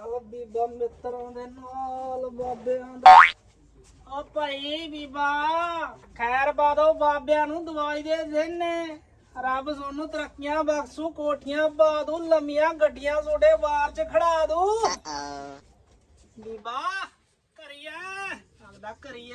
ਚੱਲ ਬੀਬਾ ਮਿੱਤਰਾਂ ਦੇ ਨਾਲ ਬਾਬਿਆਂ ਦਾ। ਓ ਭਾਈ ਬੀਬਾ, ਖੈਰ ਬਾਦੋ ਬਾਬਿਆਂ ਨੂੰ ਦਵਾਈ ਦੇ ਦਿਨ। ਨੇ ਰੱਬ ਤੁਹਾਨੂੰ ਤਰੱਕੀਆਂ ਬਖਸ਼ੂ, ਕੋਠੀਆਂ ਪਾ ਦੂ, ਲੰਮੀਆਂ ਗੱਡੀਆਂ ਤੁਹਾਡੇ ਵਾਰ ਚ ਖੜਾ ਦੂ। ਬੀਬਾ, ਕਰੀਏ, ਲੱਗਦਾ ਕਰੀਏ।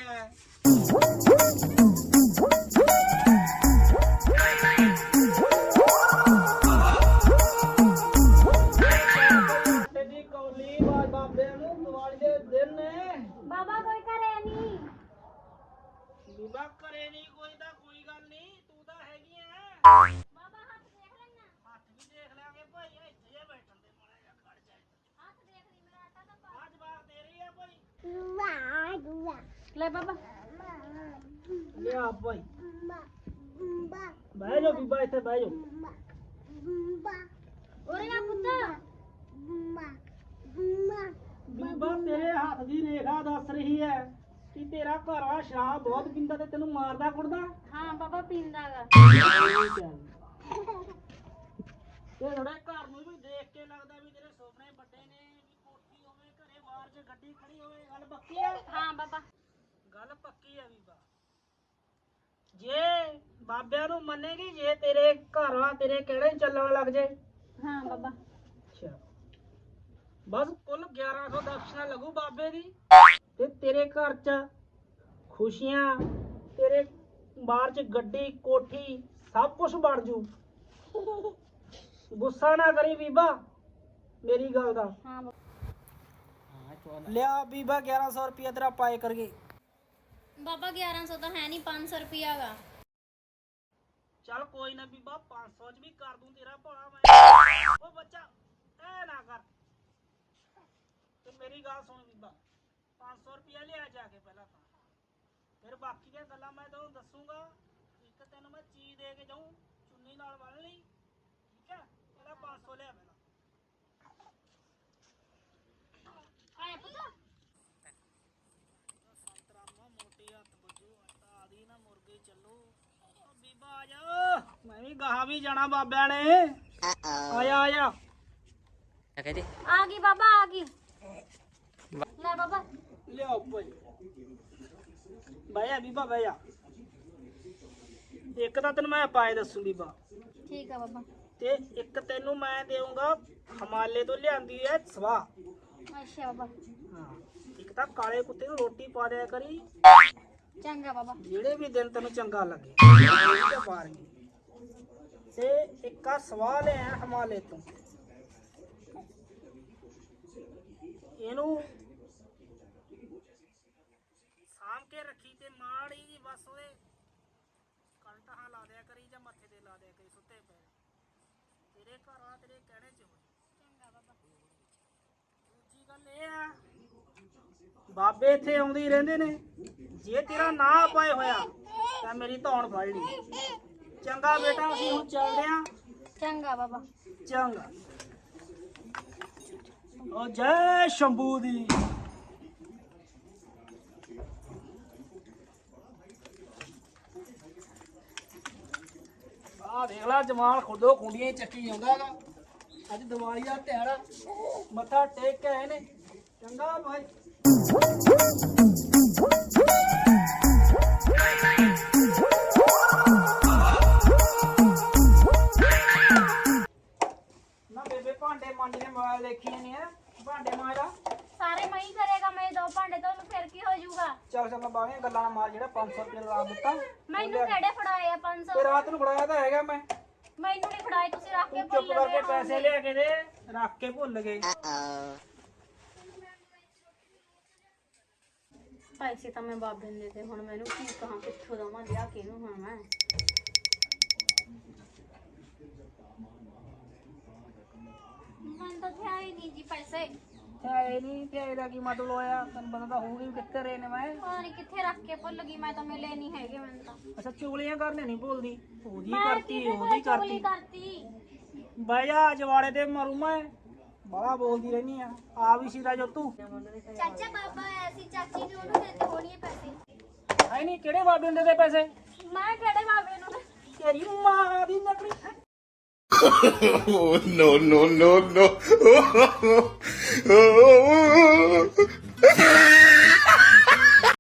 ਬਾਬਾ ਕੋਈ ਘਰੇ ਨਹੀਂ ਬੀਬਾ ਕਰੇ ਨਹੀਂ ਕੋਈ ਤਾਂ ਕੋਈ ਗੱਲ ਨਹੀਂ ਤੂੰ ਤਾਂ ਹੈਗੀ ਐ ਬਾਬਾ ਹੱਥ ਦੇਖ ਲੈਣਾ ਹੱਥ ਵੀ ਦੇਖ ਲਿਆਂਗੇ ਭਾਈ ਇੱਥੇ ਜੇ ਬੈਠਣ ਦੇ ਮਾੜਾ ਜਿਹਾ ਖੜ ਜਾ ਹੱਥ ਦੇਖ ਲਈ ਮੇਰਾ ਆਟਾ ਤਾਂ ਪਾ ਆ ਜਵਾਬ ਤੇਰੀ ਆ ਭਾਈ ਲੈ ਬਾਬਾ ਲਿਆ ਭਾਈ ਬਹਿ ਜਾ ਬੀਬਾ ਇੱਥੇ ਬਹਿ ਜਾ ਉਰੇ ਆ ਪੁੱਤ ਬੀਬਾ ਤੇਰੇ ਹੱਥ ਦੀ ਰੇਖਾ ਦੱਸ ਰਹੀ ਹੈ ਕਿ ਤੇਰਾ ਘਰ ਵਾਲਾ ਸ਼ਰਾਬ ਬਹੁਤ ਪੀਂਦਾ ਤੇ ਤੈਨੂੰ ਮਾਰਦਾ ਕੁੱਟਦਾ? ਹਾਂ ਬਾਬਾ ਪੀਂਦਾਗਾ ਤੇ ਥੋੜਾ ਘਰ ਨੂੰ ਵੀ ਦੇਖ ਕੇ ਲੱਗਦਾ ਵੀ ਤੇਰੇ ਸੁਪਨੇ ਵੱਡੇ ਨੇ ਵੀ ਕੋਠੀ ਹੋਵੇ ਘਰੇ ਬਾਹਰ 'ਚ ਗੱਡੀ ਖੜੀ ਹੋਵੇ ਗੱਲ ਪੱਕੀ ਹੈ? ਹਾਂ ਬਾਬਾ ਗੱਲ ਪੱਕੀ ਹੈ ਬੀਬਾ। ਜੇ ਬਾਬਿਆਂ ਨੂੰ ਮੰਨੇਗੀ ਜੇ ਤੇਰੇ ਘਰ ਆ ਤੇਰੇ ਕਿਹੜੇ ਚੱਲਣ ਲੱਗ ਜੇ। ਹਾਂ ਬਾਬਾ ਅੱਛਾ। ਬਸ ਕੁੱਲ 1100 ਦਕਸ਼ਨਾ ਲੱਗੂ ਬਾਬੇ ਦੀ। ਤੇ ਤੇਰੇ ਘਰ 'ਚ ਖੁਸ਼ੀਆਂ ਤੇਰੇ ਬਾਹਰ 'ਚ ਗੱਡੀ ਕੋਠੀ ਸਭ ਕੁਝ ਬਣ ਜੂ। ਗੁੱਸਾ ਨਾ ਕਰੀ ਬੀਬਾ ਮੇਰੀ ਗੱਲ ਦਾ। ਲਿਆ ਬੀਬਾ 1100 ਰੁਪਏ ਤੇਰਾ ਪਾਏ ਕਰਗੇ ਬਾਬਾ 1100 ਤਾਂ ਹੈ ਨਹੀਂ 500 ਰੁਪਿਆਗਾ ਚੱਲ ਕੋਈ ਨਾ ਬੀਬਾ 500 ਚ ਵੀ ਕਰ ਦੂੰ ਤੇਰਾ ਭਲਾ ਮੈਂ। ਉਹ ਬੱਚਾ ਐ ਨਾ ਕਰ। ਤੇ ਮੇਰੀ ਗੱਲ ਸੁਣ ਬੀਬਾ। 500 ਰੁਪਇਆ ਲਿਆ ਜਾ ਕੇ ਪਹਿਲਾਂ ਤਾਂ। ਫਿਰ ਬਾਕੀ ਦੀਆਂ ਗੱਲਾਂ ਮੈਂ ਤੈਨੂੰ ਦੱਸੂਗਾ। ਇੱਕ ਤੈਨੂੰ ਮੈਂ ਚੀਜ਼ ਦੇ ਕੇ ਜਾਊਂ ਚੁੰਨੀ ਨਾਲ ਬੰਨ ਲਈ। ਠੀਕ ਹੈ? ਪਹਿਲਾਂ 500 ਲਿਆ ਪਹਿਲਾਂ। ਆਏ ਪੁੱਤ। ਸੰਤਰਾਮਾ ਮੋਟੀ ਹੱਥ ਬੱਜੂ ਆਟਾ ਆਦੀ ਨਾ ਮੁਰਗੇ ਚੱਲੋ। ਬੀਬਾ ਆ ਜਾ। ਮੈਂ ਵੀ ਗਾਹਾਂ ਵੀ ਜਾਣਾ ਬਾਬਿਆਂ ਨੇ। ਆਇਆ ਆਇਆ। ਆ ਗਈ ਬਾਬਾ ਆ ਗਈ। ਲੈ ਬਾਬਾ। ਲਿਆਓ ਭਾਈ ਬੀਬਾ ਬਾਇਆ ਇੱਕ ਤਾਂ ਤੈਨੂੰ ਮੈਂ ਪਾਏ ਦੱਸੂ ਬੀਬਾ ਠੀਕ ਆ ਬਾਬਾ। ਤੇ ਇੱਕ ਤੈਨੂੰ ਮੈਂ ਦੇਵਾਂਗਾ ਹਮਾਲੇ ਤੋਂ ਲਿਆਂਦੀ ਐ ਸਵਾ ਅੱਛਾ ਬਾਬਾ। ਹਾਂ ਇੱਕ ਤਾਂ ਕਾਲੇ ਕੁੱਤੇ ਨੂੰ ਰੋਟੀ ਪਾ ਦਿਆ ਕਰੀ। ਚੰਗਾ ਬਾਬਾ। ਜਿਹੜੇ ਵੀ ਦਿਨ ਤੈਨੂੰ ਚੰਗਾ ਲੱਗੇ ਤੇ ਪਾਰਗੀ ਤੇ ਇੱਕ ਆ ਸਵਾ ਲਿਆ ਹਮਾਲੇ ਤੋਂ। ਇਹਨੂੰ ਸਾਂਭ ਕੇ ਰੱਖੀ ਤੇ ਮਾੜੀ ਜੀ ਬਸ ਉਹਦੇ ਕੰਟਾਂ ਲਾ ਦਿਆ ਕਰੀ ਜਾਂ ਮੱਥੇ ਤੇ ਲਾ ਦਿਆ ਕਰੀ ਸੁੱਤੇ ਪਏ ਤੇਰੇ ਘਰ ਆ ਤੇਰੇ ਕਹਿਣੇ ਚ ਹੋਏ। ਚੰਗਾ ਬਾਬਾ। ਦੂਜੀ ਗੱਲ ਇਹ ਆ ਬਾਬੇ ਇੱਥੇ ਆਉਂਦੇ ਹੀ ਰਹਿੰਦੇ ਨੇ। ਜੇ ਤੇਰਾ ਨਾਂ ਪਾਏ ਹੋਇਆ ਤਾਂ ਮੇਰੀ ਧੌਣ ਫੜ ਲਈ। ਚੰਗਾ ਬੇਟਾ ਅਸੀਂ ਹੁਣ ਚੱਲਦੇ ਆਂ ਚੰਗਾ ਬਾਬਾ। ਚੰਗਾ। ਓ ਜੈ ਸ਼ੰਭੂ ਦੀ। ਆ ਦੇਖ ਲੈ, ਜਮਾਲ ਖੁਦੋ ਖੁੰਡੀਆਂ ਚੱਕੀ ਆਉਂਦਾ ਹੈਗਾ। ਅੱਜ ਦੀਵਾਲੀ ਦਾ ਤਿਉਹਾਰ ਆ, ਮੱਥਾ ਟੇਕ ਕੇ ਆਏ ਨੇ। ਚੰਗਾ ਭਾਈ ਨਾ ਬੇਬੇ, ਭਾਂਡੇ ਮਾਂਜਣੇ ਮੋਬਾਈਲ ਦੇਖੀਆਂ ਨੇ ਆ। ਭਾਂਡੇ ਮਾਂਜਾ ਸਾਰੇ ਮੈਂ ਹੀ ਕਰੇਗਾ ਮੈਂ ਦੋ ਭਾਂਡੇ ਤੋਂ ਫਿਰ ਕੀ ਹੋ ਜਾਊਗਾ? ਚੱਲ ਚੱਲ ਬਾਵੇਂ ਗੱਲਾਂ ਨਾ ਮਾਰ ਜਿਹੜਾ 500 ਰੁਪਏ ਲਾ ਦਿੱਤਾ। ਮੈਨੂੰ ਕਿਹੜੇ ਫੜਾਏ ਆ 500 ਤੇ ਰਾਤ ਨੂੰ ਫੜਾਇਆ ਤਾਂ ਹੈਗਾ ਮੈਂ। ਮੈਨੂੰ ਨਹੀਂ ਫੜਾਏ ਤੁਸੀਂ ਰੱਖ ਕੇ ਤੂੰ ਚੁੱਪ ਭੁੱਲ ਕਰਕੇ ਗਏ ਪੈਸੇ ਲਿਆ ਕੇ ਦੇ ਰੱਖ ਕੇ ਭੁੱਲ ਗਏ। ਪੈਸੇ ਤਾਂ ਮੈਂ ਬਾਬੇ ਨੂੰ ਦਿੱਤੇ ਹੁਣ ਮੈਨੂੰ ਕੀ ਕਹਾਂ ਕਿੱਥੋਂ ਦਵਾਂ ਲਿਆ ਕੇ ਇਹਨੂੰ ਹੁਣ ਮੈਂ? ਮਨ ਤਾਂ ਥਿਆ ਹੀ ਨਹੀਂ ਜੀ ਪੈਸੇ। ਹੈ ਨਹੀਂ ਤੇ ਇਹਦਾ ਕੀ ਮਤਲਬ ਹੋਇਆ? ਤੈਨੂੰ ਪਤਾ ਤਾਂ ਹੋਊਗੀ ਵੀ ਕਿੱਥੇ ਰਹੇ ਨੇ ਮੈਂ। ਪਤਾ ਨਹੀਂ ਕਿੱਥੇ ਰੱਖ ਕੇ ਭੁੱਲ ਗਈ ਮੈਂ ਤਾਂ ਮਿਲੇ ਨਹੀਂ ਹੈਗੇ ਮੈਨੂੰ ਤਾਂ। ਅੱਛਾ ਚੁਗਲੀਆਂ ਕਰਨੇ ਨਹੀਂ ਭੁੱਲਦੀ। ਉਹਦੀ ਕਰਤੀ ਉਹਦੀ ਕਰਤੀ। ਕਰਤੀ? ਬਹਿ ਜਾ ਜਵਾੜੇ ਤੇ ਮਰੂ ਮੈਂ। ਬੜਾ ਬੋਲਦੀ ਰਹਿਨੀ ਆ। ਆ ਵੀ ਸਿਰਾ ਜੋ ਤੂੰ। ਚਾਚਾ ਬਾਬਾ ਆਇਆ ਸੀ ਚਾਚੀ ਨੂੰ ਉਹਨੂੰ ਦਿੱਤੇ ਹੋਣੀਏ ਪੈਸੇ। ਹੈ ਨਹੀਂ ਕਿਹੜੇ ਬਾਬੇ ਹੁੰਦੇ ਤੇ ਪੈਸੇ? ਮੈਂ ਕਿਹੜੇ ਬਾਬੇ ਨੂੰ? ਤੇਰੀ ਮਾਂ ਦੀ ਨਕਲੀ oh no no no no